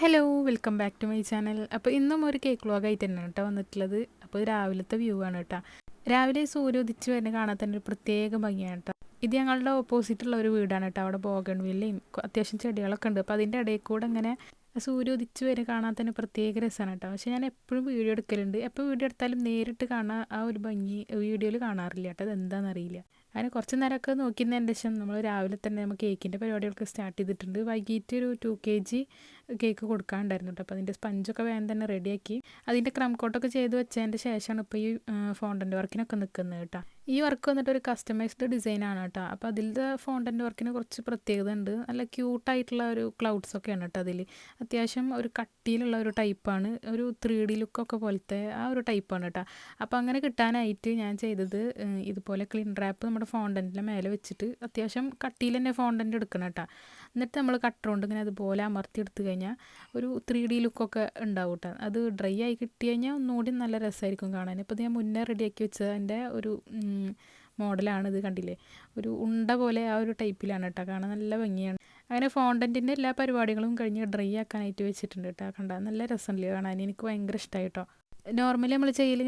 Hello welcome back to my channel അപ്പോൾ ഇന്നും ഒരു കേക്ക് വ്ളോഗായിട്ട് തന്നെയാണ് കേട്ടോ വന്നിട്ടുള്ളത്. അപ്പോൾ രാവിലത്തെ വ്യൂ ആണ് കേട്ടോ രാവിലെ സൂര്യ ഉദിച്ച് വരുന്ന കാണാൻ തന്നെ ഒരു പ്രത്യേക ഭംഗിയാണ് കേട്ടോ ഇത് ഞങ്ങളുടെ ഓപ്പോസിറ്റുള്ള ഒരു വീടാണ് കേട്ടോ അവിടെ ബോഗൺ വില്ലയും അത്യാവശ്യം ചെടികളൊക്കെ ഉണ്ട്. അപ്പോൾ അതിന്റെ ഇടയിൽ കൂടെ അങ്ങനെ സൂര്യ ഉദിച്ച് വരെ കാണാൻ തന്നെ പ്രത്യേക രസമാണ് കേട്ടോ പക്ഷേ ഞാൻ എപ്പോഴും വീഡിയോ എടുക്കലുണ്ട്. എപ്പോൾ വീഡിയോ എടുത്താലും നേരിട്ട് കാണാൻ ആ ഒരു ഭംഗി വീഡിയോയിൽ കാണാറില്ല കേട്ടോ അത് എന്താണെന്നറിയില്ല അങ്ങനെ കുറച്ച് നേരമൊക്കെ നോക്കിയതിന് ശേഷം നമ്മൾ രാവിലെ തന്നെ നമുക്ക് കേക്കിന്റെ പരിപാടികളൊക്കെ സ്റ്റാർട്ട് ചെയ്തിട്ടുണ്ട്. വൈകിട്ട് ഒരു ടു കെ ജി കേക്ക് കൊടുക്കാനുണ്ടായിരുന്നു കേട്ടോ. അപ്പോൾ അതിന്റെ സ്പഞ്ചൊക്കെ വേഗം തന്നെ റെഡിയാക്കി അതിന്റെ ക്രം കോട്ടൊക്കെ ചെയ്ത് വെച്ചതിന്റെ ശേഷമാണ് ഇപ്പോൾ ഈ ഫോണ്ടന്റെ വർക്കിനൊക്കെ നിൽക്കുന്നത് കേട്ടോ. ഈ വർക്ക് വന്നിട്ട് ഒരു കസ്റ്റമൈസ്ഡ് ഡിസൈനാണ് കേട്ടോ. അപ്പോൾ അതിലത്തെ ഫോണ്ടന്റ് വർക്കിന് കുറച്ച് പ്രത്യേകത ഉണ്ട്. നല്ല ക്യൂട്ടായിട്ടുള്ള ഒരു ക്ലൗഡ്സ് ഒക്കെയാണ് കേട്ടോ അതിൽ അത്യാവശ്യം ഒരു കട്ടിയിലുള്ള ഒരു ടൈപ്പാണ് ഒരു ത്രീ ഡി ലുക്കൊക്കെ പോലത്തെ ആ ഒരു ടൈപ്പാണ് കേട്ടോ. അപ്പോൾ അങ്ങനെ കിട്ടാനായിട്ട് ഞാൻ ചെയ്തത് ഇതുപോലെ ക്ലീൻ റാപ്പ് നമ്മുടെ ഫോണ്ടന്റിന്റെ മേലെ വെച്ചിട്ട് അത്യാവശ്യം കട്ടിയിൽ തന്നെ ഫോണ്ടന്റ് എടുക്കണം കേട്ടോ. എന്നിട്ട് നമ്മൾ കട്ടർ ഇങ്ങനെ അതുപോലെ അമർത്തി എടുത്തു കഴിഞ്ഞാൽ ഒരു ത്രീ ഡി ലുക്കൊക്കെ ഉണ്ടാവും കേട്ടോ. അത് ഡ്രൈ ആയി കിട്ടി കഴിഞ്ഞാൽ ഒന്നുകൂടി നല്ല രസമായിരിക്കും കാണാൻ. ഇപ്പോൾ ഞാൻ മുന്നേ റെഡിയാക്കി വെച്ചതിന്റെ ഒരു മോഡലാണ് ഇത് കണ്ടില്ലേ? ഒരു ഉണ്ട പോലെ ആ ഒരു ടൈപ്പിലാണ് കേട്ടോ കാണാൻ നല്ല ഭംഗിയാണ്. അങ്ങനെ ഫോണ്ടന്റിന്റെ എല്ലാ പരിപാടികളും കഴിഞ്ഞ് ഡ്രൈ ആക്കാനായിട്ട് വെച്ചിട്ടുണ്ട് കേട്ടോ കണ്ടാൽ നല്ല രസമല്ലേ കാണാൻ? എനിക്ക് ഭയങ്കര ഇഷ്ടമായി കേട്ടോ നോർമലി നമ്മൾ ചെയ്യൽ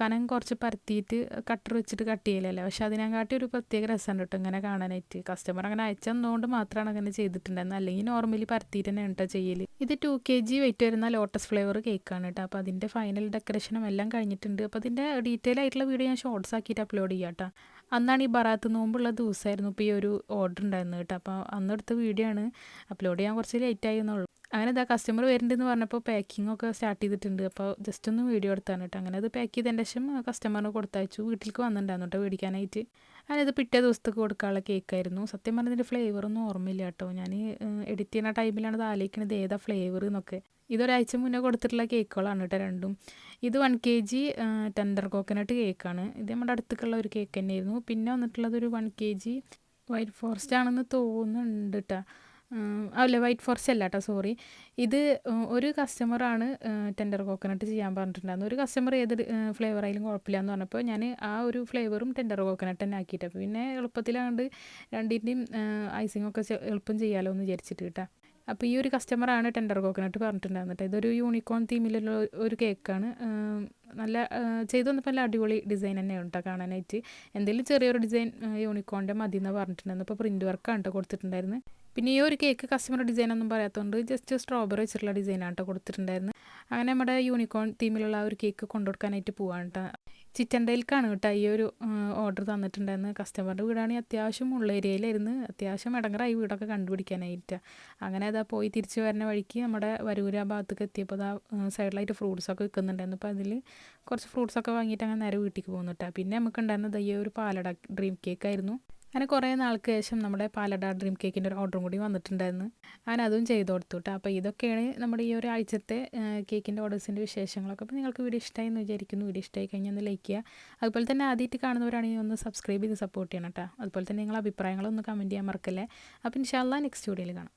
കനം കുറച്ച് പരത്തിയിട്ട് കട്ടർ വെച്ചിട്ട് കട്ട് ചെയ്യലല്ലേ? പക്ഷെ അതിനെക്കാട്ടി ഒരു പ്രത്യേക രസമുണ്ട് കേട്ടോ ഇങ്ങനെ കാണാനായിട്ട്. കസ്റ്റമർ അങ്ങനെ അയച്ചതുകൊണ്ട് മാത്രമാണ് അങ്ങനെ ചെയ്തിട്ടുണ്ടായിരുന്നത് അല്ലെങ്കിൽ നോർമലി പരത്തിയിട്ട് തന്നെ കേട്ടോ ചെയ്യൽ ഇത് ടു കെ ജി വെയിറ്റ് വരുന്ന ലോട്ടസ് ഫ്ലേവർ കേക്കാണ് കേട്ടോ അപ്പോൾ അതിന്റെ ഫൈനൽ ഡെക്കറേഷനും എല്ലാം കഴിഞ്ഞിട്ടുണ്ട്. അപ്പോൾ അതിന്റെ ഡീറ്റെയിൽ ആയിട്ടുള്ള വീഡിയോ ഞാൻ ഷോർട്സ് ആക്കിയിട്ട് അപ്ലോഡ് ചെയ്യാം കേട്ടോ അന്നാണ് ഈ ബറാത്ത് നോമ്പുള്ള ദിവസമായിരുന്നു ഇപ്പോൾ ഈ ഒരു ഓർഡർ ഉണ്ടായിരുന്നു കേട്ടോ അപ്പോൾ അന്നെടുത്ത വീഡിയോ ആണ്. അപ്ലോഡ് ചെയ്യാൻ കുറച്ച് ലേറ്റ് ആയി എന്നുള്ളൂ അങ്ങനെ ഇതാ കസ്റ്റമർ വരുന്നുണ്ടെന്ന് പറഞ്ഞപ്പോൾ പാക്കിംഗ് ഒക്കെ സ്റ്റാർട്ട് ചെയ്തിട്ടുണ്ട്. അപ്പോൾ ജസ്റ്റ് ഒന്ന് വീഡിയോ എടുത്താണ് കേട്ടോ അങ്ങനെ അത് പാക്ക് ചെയ്തതിന്റെ ശേഷം കസ്റ്റമറിന് കൊടുത്തയച്ചു. വീട്ടിലേക്ക് വന്നിട്ടുണ്ടായിരുന്നു കേട്ടോ മേടിക്കാനായിട്ട്. ഞാനത് പിറ്റേ ദിവസത്തേക്ക് കൊടുക്കാനുള്ള കേക്കായിരുന്നു സത്യം പറഞ്ഞതിന്റെ ഫ്ലേവറൊന്നും ഓർമ്മയില്ല കേട്ടോ ഞാൻ എഡിറ്റ് ചെയ്യുന്ന ടൈമിലാണ് അത് ആലോചിക്കണത്. ഏതാ ഫ്ലേവർ എന്നൊക്കെ. ഇതൊരാഴ്ച മുന്നേ കൊടുത്തിട്ടുള്ള കേക്കുകളാണ് കേട്ടോ രണ്ടും. ഇത് one K G tender coconut കേക്കാണ് ഇത് നമ്മുടെ അടുത്തേക്കുള്ള ഒരു കേക്ക് തന്നെയായിരുന്നു. പിന്നെ വന്നിട്ടുള്ളത് ഒരു one K G white forest ആണെന്ന് തോന്നുന്നുണ്ട് കേട്ടോ അല്ല വൈറ്റ് ഫോറസ്റ്റ് അല്ല കേട്ടോ സോറി. ഇത് ഒരു കസ്റ്റമറാണ് ടെൻഡർ കോക്കനട്ട് ചെയ്യാൻ പറഞ്ഞിട്ടുണ്ടായിരുന്നു ഒരു കസ്റ്റമർ ഏത് ഫ്ലേവർ ആയാലും കുഴപ്പമില്ല എന്ന് പറഞ്ഞപ്പോൾ ഞാൻ ആ ഒരു ഫ്ലേവറും ടെൻഡർ കോക്കനട്ട് തന്നെ ആക്കിയിട്ട്. പിന്നെ എളുപ്പത്തിലാണ്ട് രണ്ടിന്റെയും ഐസിംഗ് ഒക്കെ എളുപ്പം ചെയ്യാമല്ലോ എന്ന് വിചാരിച്ചിട്ട് കേട്ടോ. അപ്പോൾ ഈ ഒരു കസ്റ്റമറാണ് ടെൻഡർ കോക്കനട്ട് പറഞ്ഞിട്ടുണ്ടായിരുന്നത് ഇതൊരു യൂണിക്കോൺ തീമിലുള്ള ഒരു കേക്കാണ് നല്ല ചെയ്തു വന്നപ്പോൾ നല്ല അടിപൊളി ഡിസൈൻ തന്നെ കേട്ടോ കാണാനായിട്ട്. എന്തെങ്കിലും ചെറിയൊരു ഡിസൈൻ യൂണിക്കോണിന്റെ മതി എന്ന് പറഞ്ഞിട്ടുണ്ടായിരുന്നു ഇപ്പോൾ പ്രിന്റ് വർക്കാണ് കേട്ടോ കൊടുത്തിട്ടുണ്ടായിരുന്നത് പിന്നെ ഈ ഒരു കേക്ക് കസ്റ്റമർ ഡിസൈൻ ഒന്നും പറയാത്തതുകൊണ്ട് ജസ്റ്റ് സ്ട്രോബെറി വെച്ചിട്ടുള്ള ഡിസൈനാണ് കേട്ടോ കൊടുത്തിട്ടുണ്ടായിരുന്നത് അങ്ങനെ നമ്മുടെ യൂണിക്കോൺ തീമിലുള്ള ഒരു കേക്ക് കൊണ്ടുകൊടുക്കാനായിട്ട് പോവാണ് കേട്ടോ ചിറ്റൻഡയിൽക്കാണ് കേട്ടോ ഈ ഒരു ഓർഡർ തന്നിട്ടുണ്ടായിരുന്നു. കസ്റ്റമറുടെ വീടാണെങ്കിൽ അത്യാവശ്യം ഉള്ള ഏരിയയിലായിരുന്നു അത്യാവശ്യം ഇടങ്ങറായി വീടൊക്കെ കണ്ടുപിടിക്കാനായിട്ട്. അങ്ങനെ അതാ പോയി തിരിച്ചു വരുന്ന വഴിക്ക് നമ്മുടെ വരൂര ഭാഗത്തേക്ക് എത്തിയപ്പോൾ അതാ സൈഡിലായിട്ട് ഫ്രൂട്ട്സൊക്കെ വിൽക്കുന്നുണ്ടായിരുന്നു അപ്പോൾ അതിൽ കുറച്ച് ഫ്രൂട്ട്സൊക്കെ വാങ്ങിയിട്ട് അങ്ങനെ നേരെ വീട്ടിലേക്ക് പോകുന്നു കേട്ടോ പിന്നെ നമുക്ക് ഉണ്ടായിരുന്നത് ഈ ഒരു പാലട ഡ്രീം കേക്ക് ആയിരുന്നു. അങ്ങനെ കുറേ നാൾക്ക് ശേഷം നമ്മുടെ പാലട ഡ്രീം കേക്കിന്റെ ഒരു ഓർഡറും കൂടി വന്നിട്ടുണ്ടായിരുന്നു. അങ്ങനെ അതും ചെയ്ത് കൊടുത്തു കേട്ടോ അപ്പോൾ ഇതൊക്കെയാണ് നമ്മുടെ ഈ ഒരു ആഴ്ചത്തെ കേക്കിന്റെ ഓർഡേഴ്സിന്റെ വിശേഷങ്ങളൊക്കെ. അപ്പോൾ നിങ്ങൾക്ക് വീഡിയോ ഇഷ്ടമായി എന്ന് വിചാരിക്കുന്നു. വീഡിയോ ഇഷ്ടമായി കഴിഞ്ഞാൽ ഒന്ന് ലൈക്ക് ചെയ്യുക അതുപോലെ തന്നെ ആദ്യമായിട്ട് കാണുന്നവരാണെങ്കിൽ ഒന്ന് സബ്സ്ക്രൈബ് ചെയ്ത് സപ്പോർട്ട് ചെയ്യണം കേട്ടോ അതുപോലെ തന്നെ നിങ്ങളുടെ അഭിപ്രായങ്ങളൊന്ന് കമന്റ് ചെയ്യാൻ മറക്കല്ലേ. അപ്പോൾ ഇൻഷാല്ല നെക്സ്റ്റ് വീഡിയോയിൽ കാണാം.